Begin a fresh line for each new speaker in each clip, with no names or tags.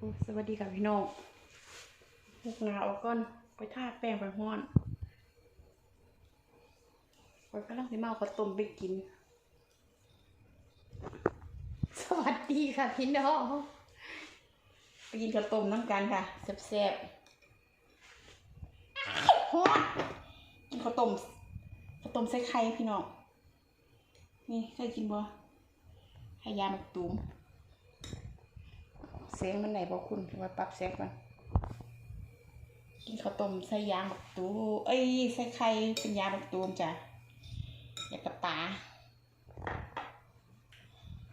สวัสดีค่ะพี่น้องมุกนาออกก่อน ไปทาแป้งไปห้อนไปกำลังสิมาเอาข้าวต้มไปกิน สวัสดีค่ะพี่น้องไปกินข้าวต้มน้ำกันค่ะแซ่บๆฮ้อนกินข้าวต้มข้าวต้มใส่ไข่พี่น้องนี่เคยกินบ่ไข่ยามักตูม เสียงมันไหนบอกคุณไว้ปรับเสียงก่อนกินข้าวต้มใส่ยางบักตูเอ้ยใส่ไข่เป็นยางบักตูมจ้ะอยากกับปลา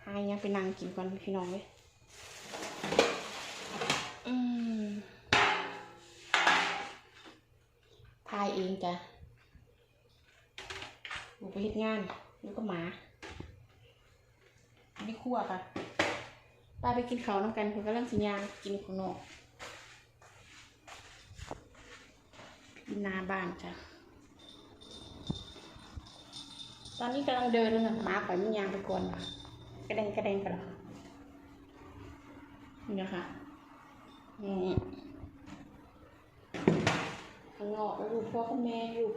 หายยังไปนั่งกินก่อนพี่น้องเลยอืมทายเองจ้ะอยู่ไปเฮ็ดงาน แล้วก็หมาอันนี้คั่วค่ะ ป้าไปกินเขาน้ำกันผมกำลังสัญญากินข้างนอกกินนาบ้านจ้ะ ตอนนี้กำลังเดินนะหมาปล่อยมันยางไปก่อนว่ะกระเด้งกระเด้งกันหรอนี่นะคะอืมข้างนอกแล้วดูพ่อกับแม่อยู่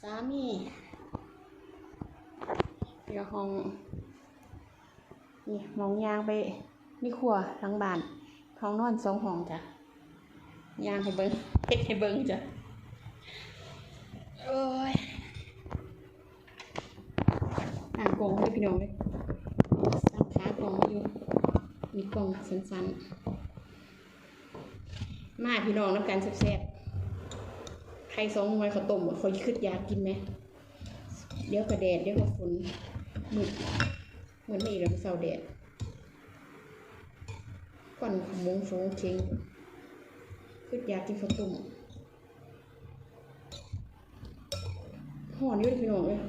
สามีเดี๋ยวห้อง นี่มองยางไปนี่ครัวหลังบ้านห้องนอนสองห้องจ้ะยางให้เบิ้งเฮ็ดให้เบิ้งจ้ะโอ้ยอ่างกองให้พี่น้องเลยสังขากองอยู่มีกองสั้นๆมาพี่น้องน้ำกันแซ่บๆใครสองวันเขาต้มเขาขึ้นอยากกินไหมเดี๋ยวกระแดดเดี๋ยวกระฝนมืด เหมือนมีลำเสาแดดก่อนขมงฟงเชงคือยากกินข้าวต้มหอนอยู่พี่น้องเลย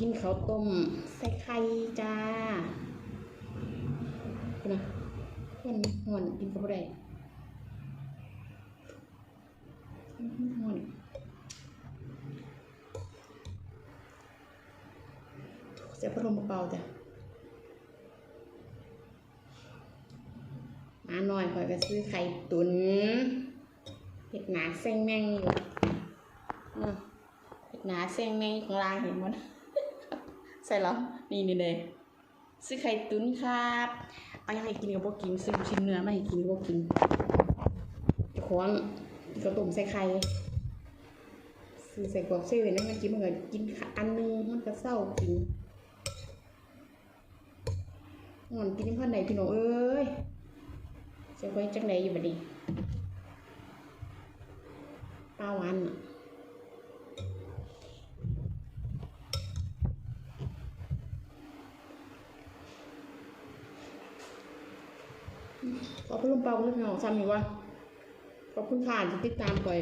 กินข้าวต้มใส่ไข่จ้าคุณนะห่อนหอนกินก็ไม่ได้หอน เสียพัดลมเบาๆจ้ะมาหน่อยคอยก็ซื้อไข่ตุนเห็ดหนาเส้งแมงอยู่เห็ดหนาเส้งแมงของลางเห็นมั้ยใส่แล้วนี่นี่เลยซื้อไข่ตุนครับเอายังให้กินกับพวกกินซื้อชิ้นเนื้อมาให้กินกับพวกกินจะขวางกระตุ่มใส่ไข่ซื้อใส่กรอบเซเว่นนั่นมันกินมันก็กินอันนึงมันก็เศร้ากิน หอนกินพันไหนพี่น้องเอ้ยจะไว้จังไหนอยู่บัดนี้ปลาวานขอบคุณลุงเปาคุณพี่น้องซ้ำอีกว่าขอบคุณค่ะที่ติดตามก่อย